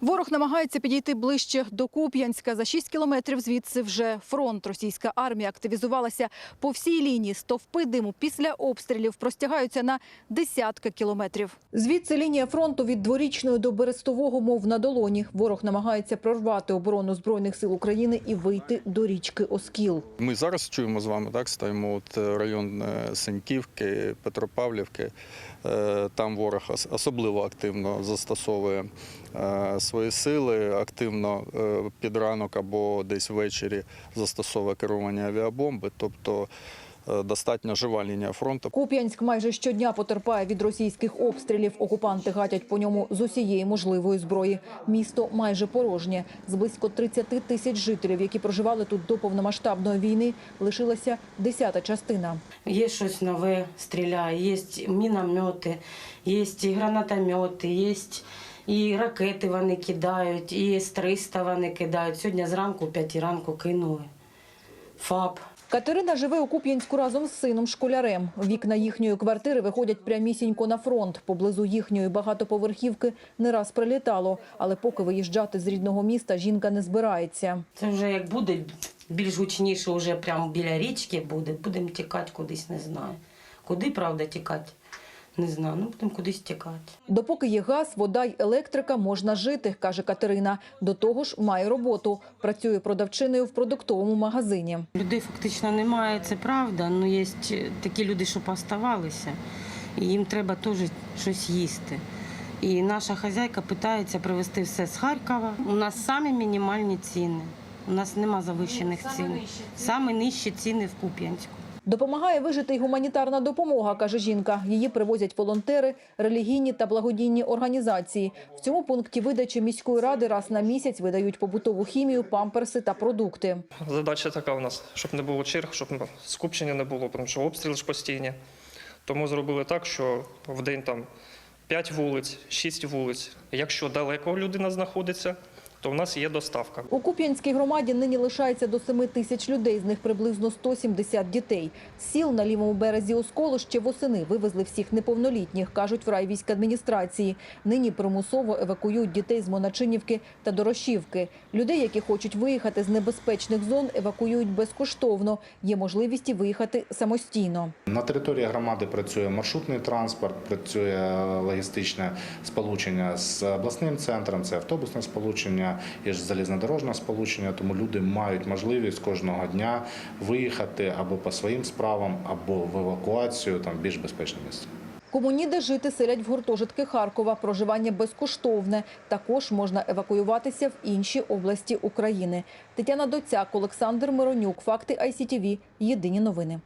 Ворог намагається підійти ближче до Куп'янська. За 6 кілометрів звідси вже фронт. Російська армія активізувалася по всій лінії. Стовпи диму після обстрілів простягаються на десятки кілометрів. Звідси лінія фронту від дворічної до Берестового, мов на долоні. Ворог намагається прорвати оборону Збройних сил України і вийти до річки Оскіл. Ми зараз чуємо з вами, так стоїмо от е, район е, Сеньківки, Петропавлівки. Е, Там ворог особливо активно застосовує свої сили, активно е, під ранок або десь ввечері застосовує керування авіабомби. Тобто е, достатньо жива лінія фронту. Куп'янськ майже щодня потерпає від російських обстрілів. Окупанти гатять по ньому з усієї можливої зброї. Місто майже порожнє. З близько 30 тисяч жителів, які проживали тут до повномасштабної війни, лишилася десята частина. Є щось нове, стріляє, є міномети, є і гранатомети, є і ракети вони кидають, і С-300 вони кидають. Сьогодні зранку, о 5 ранку кинули. ФАП. Катерина живе у Куп'янську разом з сином школярем. Вікна їхньої квартири виходять прямісінько на фронт. Поблизу їхньої багатоповерхівки не раз прилітало. Але поки виїжджати з рідного міста жінка не збирається. Це вже як буде більш гучніше, вже прямо біля річки буде. Будемо тікати кудись, не знаю. Куди, правда, тікати? Не знаю. Ну, будемо кудись тікати. Допоки є газ, вода й електрика, можна жити, каже Катерина. До того ж, має роботу. Працює продавчиною в продуктовому магазині. Людей фактично немає, це правда. але є такі люди, що поставалися, і їм треба теж щось їсти. І наша хазяйка питається привезти все з Харкова. У нас самі мінімальні ціни. У нас нема завищених цін. Саме нижчі ціни в Куп'янську. Допомагає вижити й гуманітарна допомога, каже жінка. Її привозять волонтери, релігійні та благодійні організації. В цьому пункті видачі міської ради раз на місяць видають побутову хімію, памперси та продукти. Задача така у нас, щоб не було черг, щоб скупчення не було, тому що обстріли ж постійні. Тому зробили так, що в день там 5 вулиць, 6 вулиць. Якщо далеко людина знаходиться, то в нас є доставка. У Куп'янській громаді нині лишається до 7 тисяч людей, з них приблизно 170 дітей. З Сіл на лівому березі Осколу ще восени вивезли всіх неповнолітніх, кажуть в райвійськадміністрації. Нині примусово евакуюють дітей з Моначинівки та Дорошівки. Людей, які хочуть виїхати з небезпечних зон, евакуюють безкоштовно. Є можливість і виїхати самостійно. На території громади працює маршрутний транспорт, працює логістичне сполучення з обласним центром, це автобусне сполучення, є ж залізнодорожне сполучення. Тому люди мають можливість кожного дня виїхати або по своїм справам, або в евакуацію там більш безпечне місце. Кому ніде жити, селять в гуртожитки Харкова. Проживання безкоштовне. Також можна евакуюватися в інші області України. Тетяна Доцяк, Олександр Миронюк. Факти ICTV. Єдині новини.